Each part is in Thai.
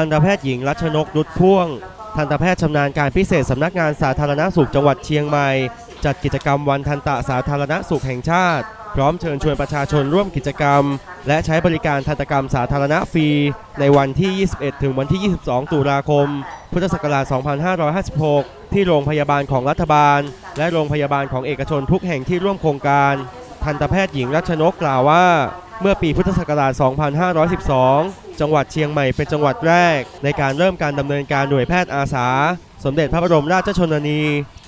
ทันตแพทย์หญิงรัชนกนุชพ่วง ทันตแพทย์ชำนาญการพิเศษสำนักงานสาธารณสุขจังหวัดเชียงใหม่ จัดกิจกรรมวันทันตะสาธารณสุขแห่งชาติ พร้อมเชิญชวนประชาชนร่วมกิจกรรม และใช้บริการทันตกรรมสาธารณะฟรี ในวันที่ 21 ถึงวันที่ 22 ตุลาคม พุทธศักราช 2556 ที่โรงพยาบาลของรัฐบาล และโรงพยาบาลของเอกชนทุกแห่งที่ร่วมโครงการ ทันตแพทย์หญิงรัชนกกล่าวว่า เมื่อปีพุทธศักราช 2512 จังหวัดเชียงใหม่เป็นจังหวัดแรก ในการเริ่มการดำเนินการหน่วยแพทย์อาสา สมเด็จพระบรมราชชนนี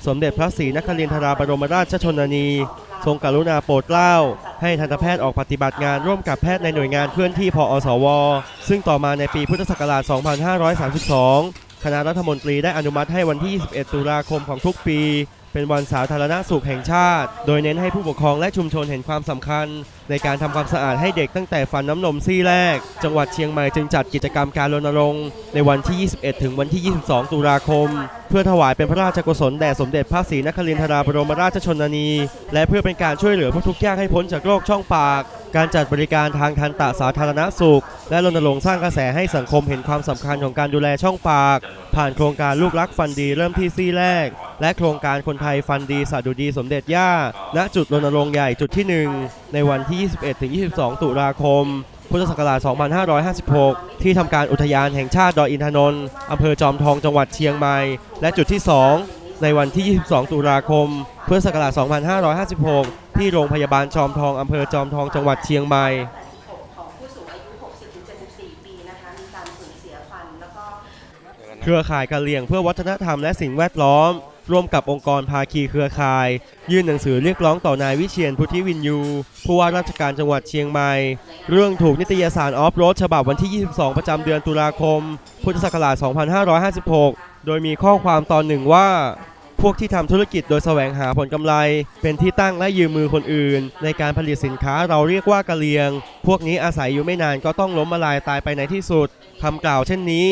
สมเด็จพระศรีนครินทราบรมราชชนนี ทรงกรุณาโปรดเกล้า ให้ทันตแพทย์ออกปฏิบัติงานร่วมกับแพทย์ในหน่วยงานเคลื่อนที่พออสว ซึ่งต่อมาในปีพุทธศักราช 2532 คณะรัฐมนตรีได้อนุมัติให้วันที่ 21 ตุลาคมของทุกปี เป็นวันสาธารณสุขแห่งชาติ โดยเน้นให้ผู้ปกครองและชุมชนเห็นความสำคัญ ในการทำความสะอาดให้เด็กตั้งแต่ฟันน้ำนมซี่แรก จังหวัดเชียงใหม่จึงจัดกิจกรรมการรณรงค์ในวันที่ 21 ถึงวันที่ 22 ตุลาคม เพื่อถวายเป็นพระราชกุศลแด่สมเด็จพระศรีนครินทราบรมราชชนนี และเพื่อเป็นการช่วยเหลือผู้ทุกข์ยากให้พ้นจากโรคช่องปาก การจัดบริการทางทันตะสาธารณสุข และรณรงค์สร้างกระแสให้สังคมเห็นความสำคัญของการดูแลช่องปาก ผ่านโครงการลูกรักฟันดีเริ่มที่ซี่แรก และโครงการคนไทยฟันดีสะดุดีสมเด็จย่า ณจุดรณรงค์ใหญ่จุดที่ 1 ในวันที่ 21ถึง22 ตุลาคม พุทธศักราช 2556 ที่ทำการอุทยานแห่งชาติดอยอินทนนท์อำเภอจอมทองจังหวัดเชียงใหม่ และจุดที่ 2 ในวันที่ 22 ตุลาคม พุทธศักราช 2556 ที่โรงพยาบาลจอมทองอำเภอจอมทองจังหวัดเชียงใหม่ของผู้สูงอายุ60-74ปีนะคะมีการสูญเสียฟันแล้วก็เครือข่ายกะเหรี่ยงเพื่อวัฒนธรรมและสิ่งแวดล้อม ร่วมกับองค์กรภาคีเครือข่าย ยื่นหนังสือเรียกร้องต่อนายวิเชียนพุทธิวินยูผู้ว่าราชการจังหวัดเชียงใหม่ เรื่องถูกนิตยสารออฟโรดฉบับวันที่ 22 ประจำเดือนตุลาคม พุทธศักราช 2556 โดยมีข้อความตอนหนึ่งว่า พวกที่ทำธุรกิจโดยแสวงหาผลกำไร เป็นที่ตั้งและยืมมือคนอื่น ในการผลิตสินค้าเราเรียกว่ากะเลียง พวกนี้อาศัยอยู่ไม่นานก็ต้องล้มละลายตายไปในที่สุดคำกล่าวเช่นนี้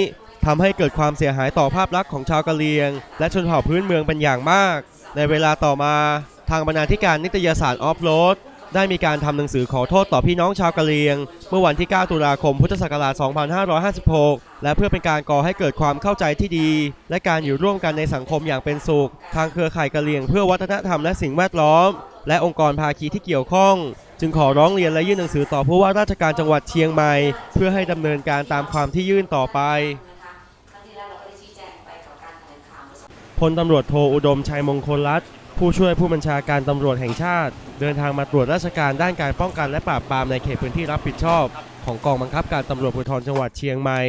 ทำให้เกิดความเสียหายต่อภาพลักษณ์ของชาวกะเลียง และชนเผ่าพื้นเมืองเป็นอย่างมาก ในเวลาต่อมา ทางบรรณาธิการนิตยสารออฟโรด ได้มีการทำหนังสือขอโทษต่อพี่น้องชาวกะเหรี่ยง เมื่อวันที่ 9 ตุลาคม พุทธศักราช 2556 และเพื่อเป็นการก่อให้เกิดความเข้าใจที่ดี และการอยู่ร่วมกันในสังคมอย่างเป็นสุข ทางเครือข่ายกะเหรี่ยงเพื่อวัฒนธรรมและสิ่งแวดล้อม และองค์กรภาคีที่เกี่ยวข้อง จึงขอร้องเรียนและยื่นหนังสือต่อผู้ว่าราชการจังหวัดเชียงใหม่ เพื่อให้ดำเนินการตามความที่ยื่นต่อไปพลตำรวจโทอุดมชัยมงคลรัตน์ ผู้ช่วยผู้บัญชาการตำรวจแห่งชาติ เดินทางมาตรวจราชการด้านการป้องกันและปราบปรามในเขตพื้นที่รับผิดชอบ ของกองบังคับการตำรวจภูธรจังหวัดเชียงใหม่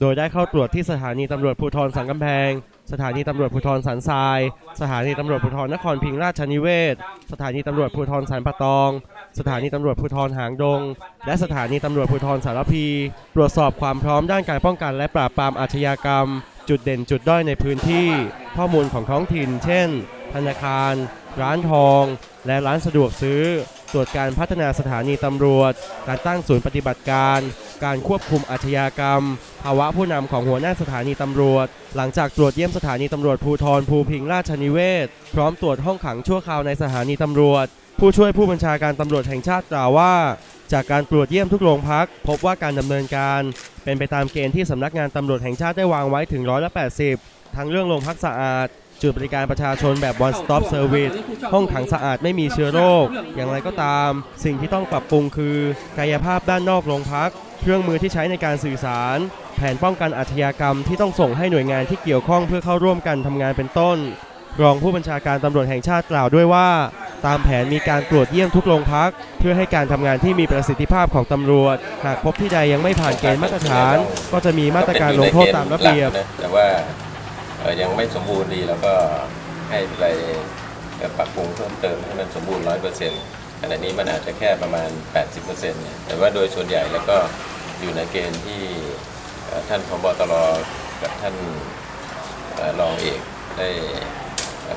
โดยได้เข้าตรวจที่สถานีตำรวจภูธรสังกำแพง สถานีตำรวจภูธรสันทราย สถานีตำรวจภูธรนครพิงค์ราชนิเวศ สถานีตำรวจภูธรสันปะตอง สถานีตำรวจภูธรหางดง และสถานีตำรวจภูธรสารพี ตรวจสอบความพร้อมด้านการป้องกันและปราบปรามอาชญากรรม จุดเด่นจุดด้อยในพื้นที่ข้อมูลของท้องถิ่น เช่น ธนาคาร ร้านทอง และร้านสะดวกซื้อ ตรวจการพัฒนาสถานีตำรวจ การตั้งศูนย์ปฏิบัติการ การควบคุมอาชญากรรม ภาวะผู้นำของหัวหน้าสถานีตำรวจ หลังจากตรวจเยี่ยมสถานีตำรวจภูทรภูพิงราชนิเวศ พร้อมตรวจห้องขังชั่วคราวในสถานีตำรวจ ผู้ช่วยผู้บัญชาการตำรวจแห่งชาติกล่าวว่า จากการตรวจเยี่ยมทุกโรงพัก พบว่าการดำเนินการ เป็นไปตามเกณฑ์ที่สำนักงานตำรวจแห่งชาติได้วางไว้ถึงร้อยละ80 ทั้งเรื่องโรงพักสะอาด จุดบริการประชาชนแบบ one stop service ห้องขังสะอาดไม่มีเชื้อโรค อย่างไรก็ตาม สิ่งที่ต้องปรับปรุงคือ กายภาพด้านนอกโรงพัก เครื่องมือที่ใช้ในการสื่อสาร แผนป้องกันอาชญากรรมที่ต้องส่งให้หน่วยงานที่เกี่ยวข้องเพื่อเข้าร่วมกันทำงานเป็นต้น รองผู้บัญชาการตำรวจแห่งชาติกล่าวด้วยว่า ตามแผนมีการตรวจเยี่ยมทุกโรงพัก เพื่อให้การทำงานที่มีประสิทธิภาพของตำรวจ หากพบที่ใดยังไม่ผ่านเกณฑ์มาตรฐาน ก็จะมีมาตรการลงโทษตามระเบียบหลักนะแต่ว่ายังไม่สมบูรณ์ดีแล้วก็ให้ไปปรับปรุงเพิ่มเติมให้มันสมบูรณ์ร้อยเปอร์เซ็นต์ขณะนี้มันอาจจะแค่ประมาณ 80%เนี่ยแต่ว่าโดยส่วนใหญ่แล้วก็อยู่ในเกณฑ์ที่ท่านพบตรกับท่านรองเอกได้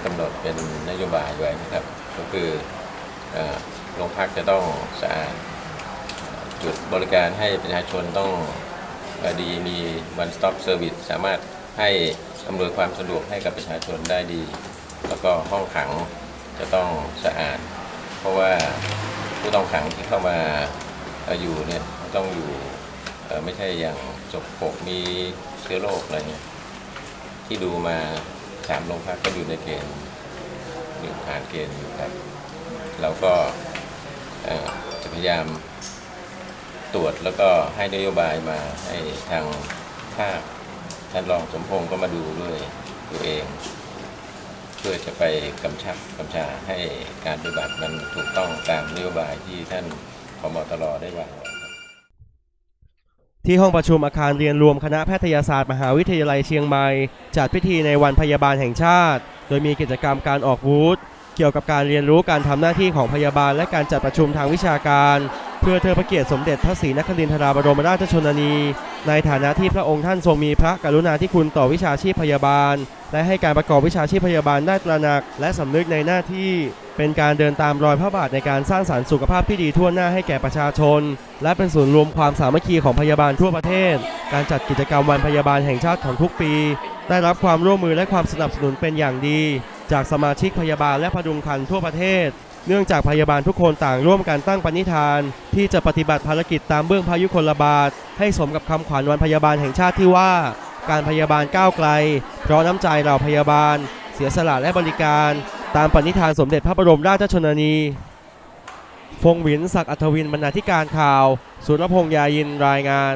กำหนดเป็นนโยบายไว้นะครับ ก็คือโรงพักจะต้องสะอาดจุดบริการให้ประชาชนต้องดีมี one stop service สามารถให้อำนวยความสะดวกให้กับประชาชนได้ดี แล้วก็ห้องขังจะต้องสะอาด เพราะว่าผู้ต้องขังที่เข้ามาอยู่เนี่ยต้องอยู่ไม่ใช่อย่างจกปกมีเชื้อโรคอะไรเนี่ยที่ดูมาสามโรงพักก็อยู่ในเกณฑ์ อยู่ผ่านเกณฑ์อยู่ครับ เราก็จะพยายามตรวจแล้วก็ให้นโยบายมาให้ทางภาคท่านรองสมพงศ์ก็มาดูด้วยตัวเอง เพื่อจะไปกำชับกำชาให้การปฏิบัติมันถูกต้องตามนโยบายที่ท่านพมตรได้วางไว้ที่ห้องประชุมอาคารเรียนรวมคณะแพทยศาสตร์มหาวิทยาลัยเชียงใหม่ จัดพิธีในวันพยาบาลแห่งชาติ โดยมีกิจกรรมการออกบูธเกี่ยวกับการเรียนรู้การทำหน้าที่ของพยาบาล และการจัดประชุมทางวิชาการ เพื่อเทิดพระเกียรติสมเด็จพระศรีนครินทราบรมราชชนนี ในฐานะที่พระองค์ท่านทรงมีพระกรุณาธิคุณต่อวิชาชีพพยาบาล และให้การประกอบวิชาชีพพยาบาลได้ตระหนัก และสำนึกในหน้าที่ เป็นการเดินตามรอยพระบาทในการสร้างสรรค์สุขภาพที่ดีทั่วหน้าให้แก่ประชาชน และเป็นศูนย์รวมความสามัคคีของพยาบาลทั่วประเทศ การจัดกิจกรรมวันพยาบาลแห่งชาติของทุกปี ได้รับความร่วมมือและความสนับสนุนเป็นอย่างดี จากสมาชิกพยาบาลและพดุงคันทั่วประเทศ เนื่องจากพยาบาลทุกคนต่างร่วมกันตั้งปณิธาน ที่จะปฏิบัติภารกิจตามเบื้องพายุคนระบาดให้สมกับคำขวัญวันพยาบาลแห่งชาติที่ว่า การพยาบาลก้าวไกล เพราะน้ำใจเราพยาบาล เสียสละและบริการ ตามปณิธานสมเด็จพระบรมราชชนนีฟงหวินศักดิ์อัธวินบรรณาธิการข่าว สุรพงษ์ยายินรายงาน